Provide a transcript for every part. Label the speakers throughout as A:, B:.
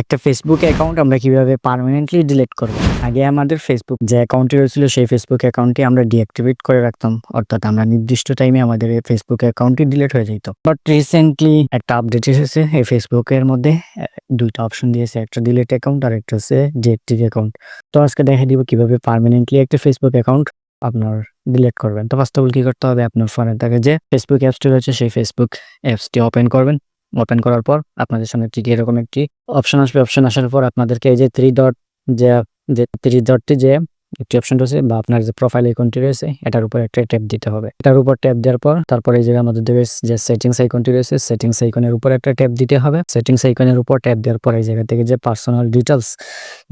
A: একটা Facebook account আমরা কীভাবে পার্মানেন্টলি ডিলিট করব? আগে আমাদের ফেসবুক যে অ্যাকাউন্টটি রয়েছিল, সেই ফেসবুক অ্যাকাউন্টটি আমরা ডিঅ্যাক্টিভেট করে রাখতাম। অর্থাৎ আমরা নির্দিষ্ট টাইমে আমাদের এই ফেসবুক অ্যাকাউন্টটি ডিলিট হয়ে যেত। বাট রিসেন্টলি একটা আপডেট এসেছে। এই ফেসবুকের মধ্যে দুইটা অপশন দিয়েছে। একটা ডিলিট অ্যাকাউন্ট আর একটা হচ্ছে ডিএক্টিভ অ্যাকাউন্ট তো আজকে দেখা দিব কীভাবে পারমানেন্টলি একটা ফেসবুক অ্যাকাউন্ট আপনার ডিলিট করবেন। তো ফার্স্ট অফ অল কি করতে হবে? আপনার ফোনের থেকে যে ফেসবুক অ্যাপসটি রয়েছে, সেই ফেসবুক অ্যাপসটি ওপেন করবেন। ওপেন করার পর আপনাদের সামনে ঠিক এরকম একটি অপশন আসবে। অপশন আসার পর আপনাদেরকে এই যে থ্রি ডট যে যে থ্রি ডটটি যে একটি অপশন রয়েছে বা আপনার যে প্রোফাইল আইকনটি রয়েছে, এটার উপর একটা ট্যাপ দিতে হবে। এটার উপর ট্যাপ দেওয়ার পর তারপরে মধ্যে দেবে যে সেটিংস আইকনটি রয়েছে সেটিংস আইকনের উপর একটা ট্যাপ দিতে হবে। সেটিংস আইকনের উপর ট্যাপ দেওয়ার পর এই জায়গা থেকে যে পার্সোনাল ডিটেলস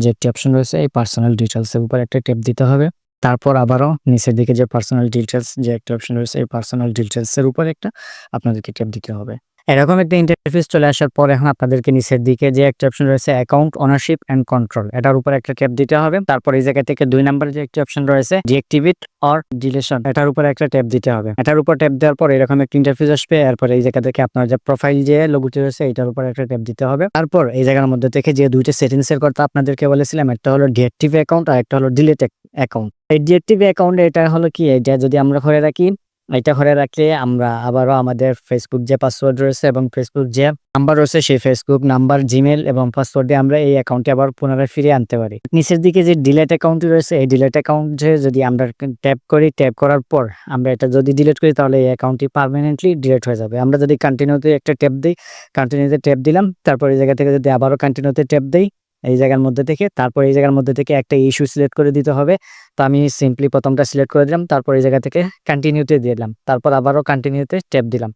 A: যে একটি অপশন রয়েছে, এই পার্সোনাল ডিটেলসের উপর একটা ট্যাপ দিতে হবে। তারপর আবারও নিচের দিকে যে পার্সোনাল ডিটেলস যে একটা অপশন রয়েছে, এই পার্সোনাল ডিটেলসের উপর একটা আপনাদেরকে ট্যাপ দিতে হবে। এরকম একটা ইন্টারফেস চলে আসার পর এখন আপনাদেরকে নিচের দিকে যে একটা অপশন রয়েছে অ্যাকাউন্ট ওনারশিপ অ্যান্ড কন্ট্রোল এটার উপর একটা ট্যাপ দিতে হবে। তারপর এই জায়গা থেকে দুই নাম্বার যে একটা অপশন রয়েছে ডিএক্টিভেট অর ডিলেশন এটার উপর একটা ট্যাপ দিতে হবে। এটার উপর ট্যাপ দেওয়ার পর এরকম একটা ইন্টারফেস আসবে, এরপর এই জায়গা থেকে আপনার যে প্রোফাইল যে লোগোটি রয়েছে, এটার উপর একটা ট্যাপ দিতে হবে। তারপর এই জায়গার মধ্যে থেকে যে দুইটা সেটিংস এর কথা আপনাদেরকে বলেছিলাম, একটা হলো ডিএক্টিভ অ্যাকাউন্ট আর একটা হলো ডিলেট অ্যাকাউন্ট এই ডিএক্টিভ অ্যাকাউন্ট এটা হলো কি? এটা যদি আমরা করে রাখি এটা করে রাখলে আমরা আবারও আমাদের ফেসবুক যে পাসওয়ার্ড রয়েছে এবং ফেসবুক যে নাম্বার রয়েছে সেই ফেসবুক নাম্বার জিমেল এবং পাসওয়ার্ড দিয়ে আমরা এই অ্যাকাউন্টে আবার পুনরায় ফিরিয়ে আনতে পারি। নিচের দিকে যে ডিলেট অ্যাকাউন্ট রয়েছে, এই ডিলেট অ্যাকাউন্টে যদি আমরা ট্যাপ করি ট্যাপ করার পর আমরা এটা যদি ডিলিট করি, তাহলে এই অ্যাকাউন্টটি পার্মানেন্টলি ডিলেট হয়ে যাবে। আমরা যদি কন্টিনিউতে একটা ট্যাপ দিই কন্টিনিউতে ট্যাপ দিলাম, তারপর এই জায়গা থেকে যদি আবারও কন্টিনিউতে ট্যাপ দিই এই জায়গার মধ্যে থেকে। তারপর এই জায়গার মধ্যে থেকে একটা ইস্যু সিলেক্ট করে দিতে হবে। তো আমি সিম্পলি প্রথমটা সিলেক্ট করে দিলাম। তারপর এই জায়গা থেকে কন্টিনিউতে দিলাম। তারপর আবারও কন্টিনিউতে স্টেপ দিলাম।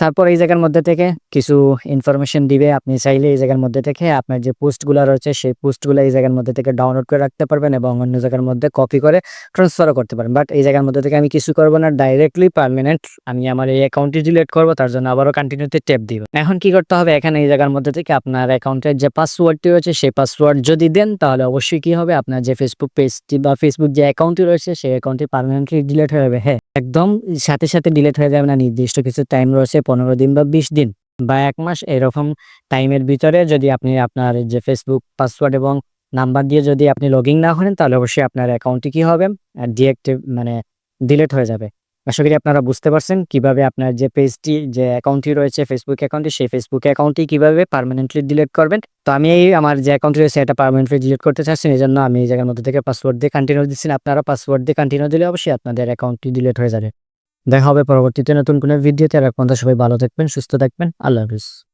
A: তারপর এই জায়গার মধ্যে থেকে কিছু ইনফরমেশন দিবে। আপনি চাইলে এই জায়গার মধ্যে থেকে আপনার যে পোস্টগুলো রয়েছে, সেই পোস্টগুলো এই জায়গার মধ্যে থেকে ডাউনলোড করে রাখতে পারবেন এবং অন্য জায়গার মধ্যে কপি করে ট্রান্সফারও করতে পারেন বাট এই জায়গার মধ্যে থেকে আমি কিছু করব না ডাইরেক্টলি পার্মানেন্ট আমি আমার এই অ্যাকাউন্টটি ডিলিট করব, তার জন্য আবারও কন্টিনিউতে ট্যাপ দিব। এখন কি করতে হবে? এখানে এই জায়গার মধ্যে থেকে আপনার অ্যাকাউন্টের যে পাসওয়ার্ডটি রয়েছে, সেই পাসওয়ার্ড যদি দেন, তাহলে অবশ্যই কি হবে? আপনার যে ফেসবুক পেজটি বা ফেসবুক যে অ্যাকাউন্টটি রয়েছে, সেই অ্যাকাউন্টটি পার্মানেন্টলি ডিলিট হয়ে যাবে। হ্যাঁ একদম সাথে সাথে ডিলিট হয়ে যাবে না। নির্দিষ্ট কিছু টাইম রয়েছে পনেরো দিন বা বিশ দিন বা এক মাস এরকম টাইমের ভিতরে যদি আপনি আপনার যে ফেসবুক পাসওয়ার্ড এবং নাম্বার দিয়ে যদি আপনি লগ না করেন, তাহলে অবশ্যই আপনার অ্যাকাউন্টটি কি হবে? ডিএক্টিভ মানে ডিলিট হয়ে যাবে। আশা করি আপনারা বুঝতে পারছেন কীভাবে আপনার যে পেজটি যে অ্যাকাউন্টটি রয়েছে ফেসবুক অ্যাকাউন্টটি সেই ফেসবুক অ্যাকাউন্টটি কীভাবে পার্মানেন্টলি ডিলিট করবেন। তো আমি এই আমার যে অ্যাকাউন্ট রয়েছে, এটা পার্মানেন্টলি ডিলিট করতে চাচ্ছি, এই জন্য আমি এই জায়গার মধ্যে থেকে পাসওয়ার্ড দিয়ে কন্টিনিউ দিচ্ছি। আপনারা পাসওয়ার্ড দিয়ে কন্টিনিউ দিলে অবশ্যই আপনাদের অ্যাকাউন্টটি ডিলিট হয়ে যাবে। দেখা হবে পরবর্তীতে নতুন কোনো ভিডিওতে। আর এখন সবাই ভালো থাকবেন, সুস্থ থাকবেন। আল্লাহ হাফিজ।